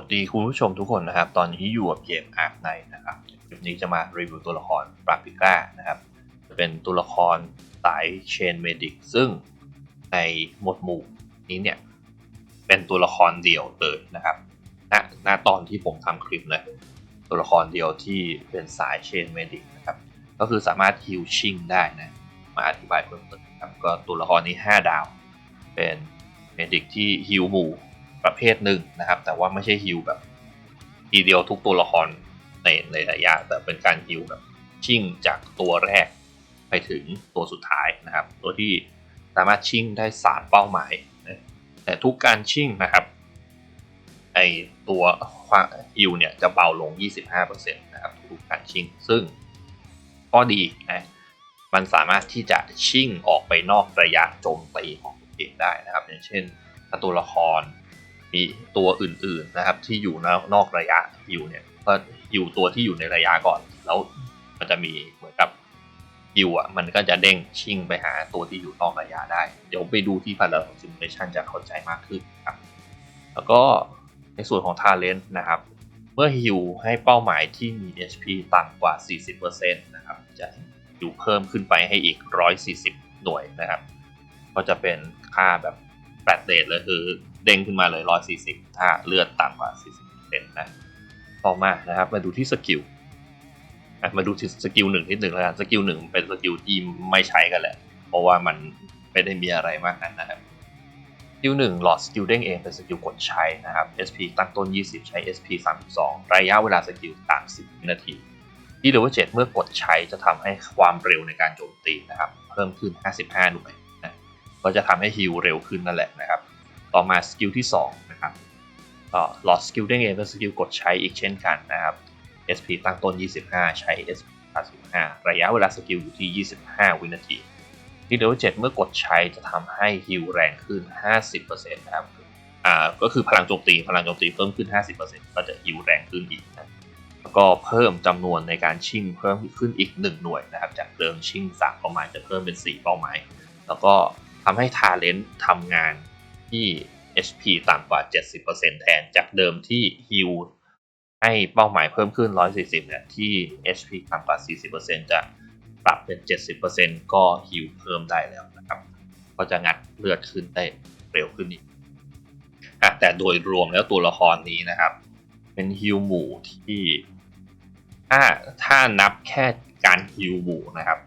วัสดีคุณผู้ชมทุกคนนะครับ ตอนนี้อยู่กับเกมอาร์คไนนะครับคลิปนี้จะมารีวิวตัวละครปราปิก้านะครับ จะเป็นตัวละครสายเชนเมดิกซึ่งในหมวดหมู่นี้เนี่ย เป็นตัวละครเดียวเลยนะครับณณตอนที่ผมทำคลิปนะตัวละครเดียวที่เป็นสายเชนเมดิกนะครับ ก็คือสามารถฮิลชิ่งได้นะ มาอธิบายเพิ่มเติมครับ ก็ตัวละครนี้ 5 ดาว เป็นเมดิกที่ฮิลหมู่ ประเภทหนึ่งนะครับ แต่ว่าไม่ใช่ฮิลแบบทีเดียวทุกตัวละครในในระยะ แต่เป็นการฮิลแบบชิ่งจากตัวแรกไปถึงตัวสุดท้ายนะครับ ตัวที่สามารถชิ่งได้สามเป้าหมาย แต่ทุกการชิ่งนะครับไอตัวฮิลเนี่ยจะเบาลง 25%นะครับทุกการชิ่ง ซึ่งข้อดีนะมันสามารถที่จะชิ่งออกไปนอกระยะโจมตีของตัวเองได้นะครับ อย่างเช่นถ้าตัวละคร มีตัวอื่นๆนะครับ ที่อยู่นอกระยะฮิวเนี่ยก็ฮิวตัวที่อยู่ในระยะก่อน แล้วมันจะมีเหมือนกับฮิวอะมันก็จะเด้งชิ่งไปหาตัวที่อยู่นอกระยะได้ เดี๋ยวไปดูที่พาราซิมูเลชันจะเข้าใจมากขึ้นครับ แล้วก็ในส่วนของทาเลนต์นะครับ เมื่อฮิวให้เป้าหมายที่มี HP ต่ำกว่า 40%นะครับจะฮิวเพิ่มขึ้นไปให้อีก 140 หน่วยนะครับ ก็จะเป็นค่าแบบ ลตเดทเลยคือเด้งขึ้นมาเลย 140 ถ้าเลือดต่ำกว่า 40%นนะต่อมานะครับมาดูที่สกิลมาดูที่สกิลหนึ่งที่หนึ่งแล้วกันสกิลหนึ่งเป็นสกิลที่ไม่ใช้กันแหละ เพราะว่ามันไม่ได้มีอะไรมากนั้นนะครับสกิลหนึ่งหลอดสกิลเด้งเองเป็นสกิลกดใช้นะครับ SP ตั้งต้น 20 ใช้ SP 32 ระยะเวลาสกิล30วินาทีที่เลเวล7เมื่อกดใช้จะทำให้ความเร็วในการโจมตีนะครับ เพิ่มขึ้น 55 หน่วย ก็จะทำให้ฮิลเร็วขึ้นนั่นแหละนะครับ ต่อมาสกิลที่2นะครับก็ลอสสกิลเด้เองเป็นสกิลกดใช้อีกเช่นกันนะครับ SP ตั้งต้น 25 ใช้ SP 35ระยะเวลาสกิลอยู่ที่ 25 วินาทีที่เดลเวล7เมื่อกดใช้จะทำให้ฮิลแรงขึ้น 50%นะครับอ่าก็คือพลังโจมตีพลังโจมตีเพิ่มขึ้น 50%ก็จะฮิลแรงขึ้นอีกนะแล้วก็เพิ่มจำนวนในการชิ่งเพิ่มขึ้นอีก 1 หน่วยนะครับ จากเดิมชิ่ง3เป้าหมายจะเพิ่มเป็น 4 เป้าหมาย แล้วก็ ทำให้ทาเลนต์ทำงานที่ HP ต่ำกว่า 70%แทนจากเดิมที่ฮิลให้เป้าหมายเพิ่มขึ้น 140เนี่ยที่ HP ต่ำกว่า 40%จะปรับเป็น 70%ก็ฮิลเพิ่มได้แล้วนะครับ ก็จะงัดเลือดขึ้นได้เร็วขึ้นอีกแต่โดยรวมแล้วตัวละครนี้นะครับ เป็นฮิลหมู่ที่ถ้าถ้านับแค่การฮิลหมู่นะครับ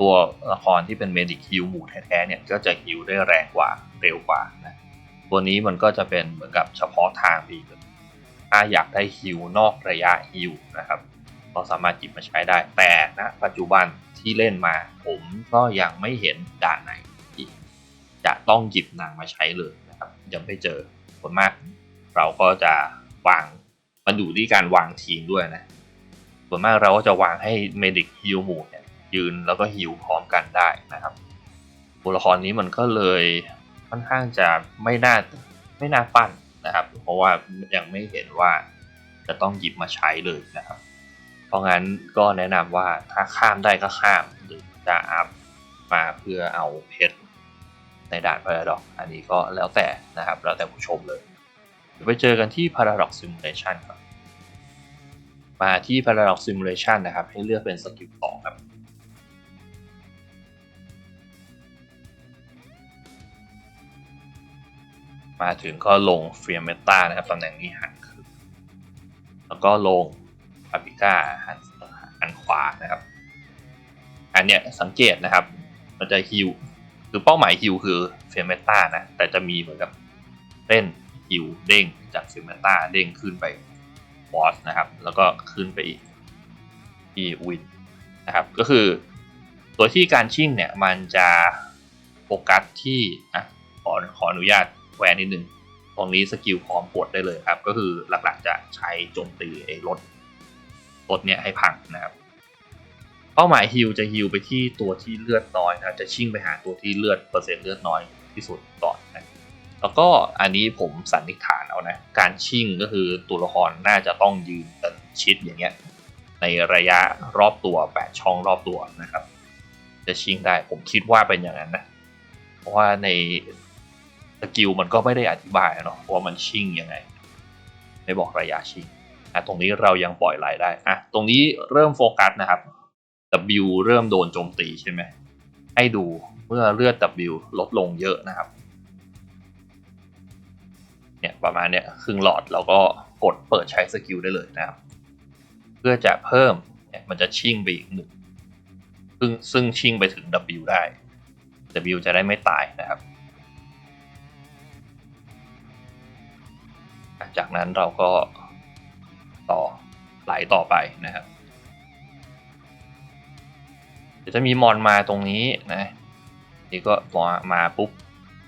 ตัวละครที่เป็นเมดิกฮิลหมู่แท้ๆเนี่ยก็จะฮิลได้แรงกว่าเร็วกว่านะตัวนี้มันก็จะเป็นเหมือนกับเฉพาะทางดีเลยถ้าอยากได้ฮิลนอกระยะฮิลนะครับก็สามารถหยิบมาใช้ได้ แต่ณนะปัจจุบันที่เล่นมาผมก็ยังไม่เห็นด่านไหนที่จะต้องหยิบนางมาใช้เลยนะครับยังไม่เจอส่วนมาก เราก็จะวางมันอยู่ที่การวางทีมด้วยนะส่วนมากเราก็จะวางให้เมดิกฮิลหมู่เนี่ย ยืนแล้วก็ฮิลพร้อมกันได้นะครับตัวละครนี้มันก็เลยค่อนข้างจะไม่น่าไม่น่าปั้นนะครับ เพราะว่ายังไม่เห็นว่าจะต้องหยิบมาใช้เลยนะครับ เพราะงั้นก็แนะนำว่าถ้าข้ามได้ก็ข้ามหรือจะอัพมาเพื่อเอาเพชรในด่านพาราดอกอันนี้ก็แล้วแต่นะครับ แล้วแต่ผู้ชมเลยเดี๋ยวไปเจอกันที่ Paradox Simulation ครับมาที่ Paradox Simulation นะครับ ให้เลือกเป็นสกิลสองครับ มาถึงก็ลงเฟียเมตานะครับตำแหน่งนี้หันขึ้นแล้วก็ลงปาปิก้าหันหันขวานะครับ อันเนี้ยสังเกตนะครับ มันจะฮิวคือเป้าหมายฮิวคือเฟียเมตานะแต่จะมีเหมือนกับเต้นฮิวเด้งจากเฟียเมตาเด้งขึ้นไปบอสนะครับ แล้วก็ขึ้นไปอีกที่วินนะครับก็คือตัวที่การชิ่งเนี่ยมันจะโฟกัสที่อะขอขออนุญาต แวนนิดนึงตรงนี้สกิลพร้อมปวดได้เลยครับ ก็คือหลักๆจะใช้โจมตีไอ้รถรถเนี่ยให้พังนะครับ เป้าหมายฮิลจะฮิลไปที่ตัวที่เลือดน้อยนะจะชิ่งไปหาตัวที่เลือดเปอร์เซ็นต์เลือดน้อยที่สุดก่อนนะแล้วก็อันนี้ผมสันนิษฐานเอานะ การชิ่งก็คือตัวละครน่าจะต้องยืนกันชิดอย่างเงี้ยในระยะรอบตัว8ช่องรอบตัวนะครับ จะชิงได้ผมคิดว่าเป็นอย่างนั้นนะ เพราะว่าใน กิลมันก็ไม่ได้อธิบายเนาะว่ามันชิ่งยังไง ไม่บอกระยะชิงอะตรงนี้เรายังปล่อยไหลได้อะตรงนี้เริ่มโฟกัสนะครับ W เริ่มโดนโจมตีใช่ไหมให้ดูเมื่อเลือด W ลดลงเยอะนะครับเนี่ยประมาณเนี้ยครึ่งหลอดเราก็กดเปิดใช้สกิลได้เลยนะครับ เพื่อจะเพิ่มเนี่ยมันจะชิ่งไปอีกหนึ่งซึ่งซึ่งชิ่งไปถึง W ได้ W จะได้ไม่ตายนะครับ จากนั้นเราก็ต่อไหลต่อไปนะครับเดี๋ยวจะมีมอนมาตรงนี้นะนี่ก็มามาปุ๊บ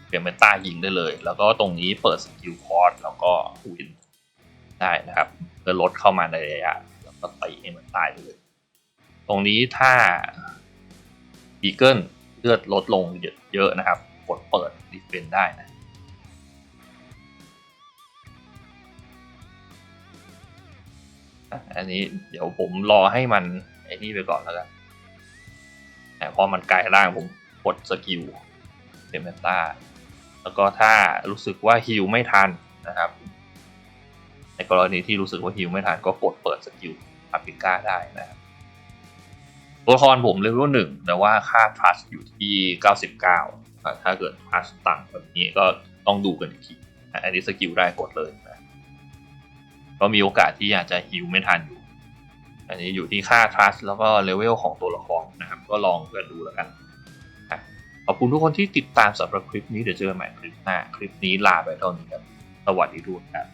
เปลี่ยนเป็นต้ายิงได้เลย แล้วก็ตรงนี้เปิดสกิลคอร์สแล้วก็วินได้นะครับเพื่อลดเข้ามาในระยะแล้วก็ตีให้มันตายไปเลย ตรงนี้ถ้าบีเกิลเลือดลดลงเยอะนะครับกดเปิดดิเฟนได้นะ อันนี้เดี๋ยวผมรอให้มันไอ้นี่ไปก่อนแล้วกันแต่พอมันกลายร่างผมกดสกิลเซมเมนต้าแล้วก็ถ้ารู้สึกว่าฮิลไม่ทันนะครับ ในกรณีที่รู้สึกว่าฮิลไม่ทันก็กดเปิดสกิลพาปิก้าได้นะครับตัวละครผมเลเวลหนึ่งแต่ว่าค่าทัชอยู่ที่ 99 ถ้าเกิดทัชต่ำแบบนี้ก็ต้องดูกันอีกที อันนี้สกิลได้กดเลย ก็มีโอกาสที่อาจจะฮิวไม่ทันอยู่ อันนี้อยู่ที่ค่า trust แล้วก็เลเวลของตัวละครนะครับ ก็ลองเพื่อนดูแล้วกันขอบคุณทุกคนที่ติดตามสำหรับคลิปนี้เดี๋ยวเจอกันใหม่คลิปหน้า คลิปนี้ลาไปเท่านี้ครับ สวัสดีทุกท่าน